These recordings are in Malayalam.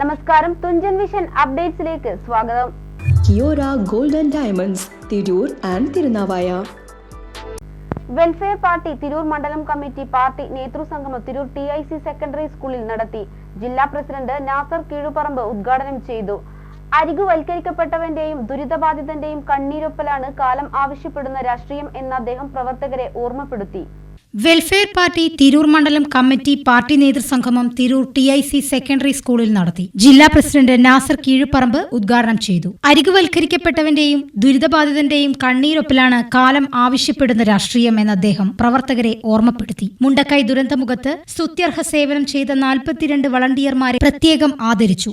നമസ്കാരം. തുഞ്ചൻ വിഷൻ അപ്ഡേറ്റ്സിലേക്ക് സ്വാഗതം. Kiora golden and diamonds Tirur and Thirunavaya. Welfare party Tirur മണ്ഡലം committee party നേതൃസംഗമം Tirur T I C secondary സ്കൂളിൽ നടത്തി. ജില്ലാ പ്രസിഡന്റ് നാസർ കീഴുപറമ്പ് ഉദ്ഘാടനം ചെയ്തു. അരികുവൽക്കരിക്കപ്പെട്ടവന്റെയും ദുരിതബാധിതന്റെയും കണ്ണീരൊപ്പലാണ് കാലം ആവശ്യപ്പെടുന്ന രാഷ്ട്രീയം എന്ന് അദ്ദേഹം പ്രവർത്തകരെ ഓർമ്മപ്പെടുത്തി. വെൽഫെയർ പാർട്ടി തിരൂർ മണ്ഡലം committee party നേതൃസംഗമം Tirur T I C secondary സ്കൂളിൽ നടത്തി. ജില്ലാ പ്രസിഡന്റ് നാസർ കീഴുപറമ്പ് ഉദ്ഘാടനം ചെയ്തു. അരികുവൽക്കരിക്കപ്പെട്ടവന്റെയും ദുരിതബാധിതന്റെയും കണ്ണീരൊപ്പിലാണ് കാലം ആവശ്യപ്പെടുന്ന രാഷ്ട്രീയം എന്ന് അദ്ദേഹം പ്രവർത്തകരെ ഓർമ്മപ്പെടുത്തി. മുണ്ടക്കൈ ദുരന്തമുഖത്ത് സ്തുത്യർഹ സേവനം ചെയ്ത നാൽപ്പത്തിരണ്ട് വളണ്ടിയർമാരെ പ്രത്യേകം ആദരിച്ചു.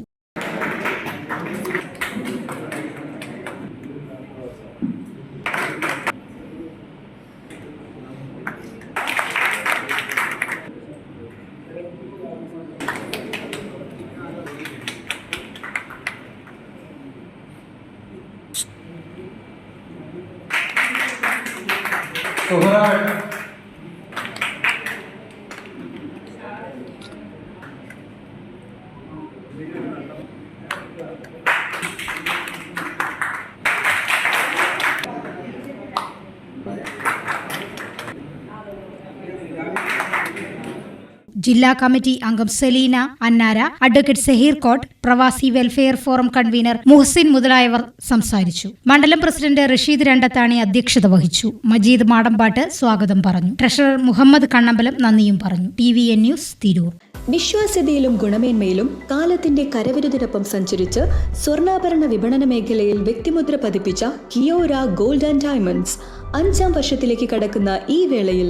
Overall Thank you. ജില്ലാ കമ്മിറ്റി അംഗം Selina അന്നാര advocate Saheer coat Pravasi welfare forum convener Muhsin മുതലായവർ സംസാരിച്ചു. മണ്ഡലം പ്രസിഡന്റ് റഷീദ് രണ്ടത്താണി അധ്യക്ഷത വഹിച്ചു. മജീദ് മാടമ്പാട്ട് സ്വാഗതം പറഞ്ഞു. ട്രഷറർ മുഹമ്മദ് കണ്ണമ്പലം നന്ദിയും പറഞ്ഞു. T V N news Tirur. വിശ്വാസ്യതയിലും ഗുണമേന്മയിലും കാലത്തിന്റെ കരവിരുതിനൊപ്പം സഞ്ചരിച്ച് സ്വർണാഭരണ വിപണന മേഖലയിൽ വ്യക്തിമുദ്ര പതിപ്പിച്ച കിയോര ഗോൾഡ് ആൻഡ് ഡയമണ്ട്സ് അഞ്ചാം വർഷത്തിലേക്ക് കടക്കുന്ന ഈ വേളയിൽ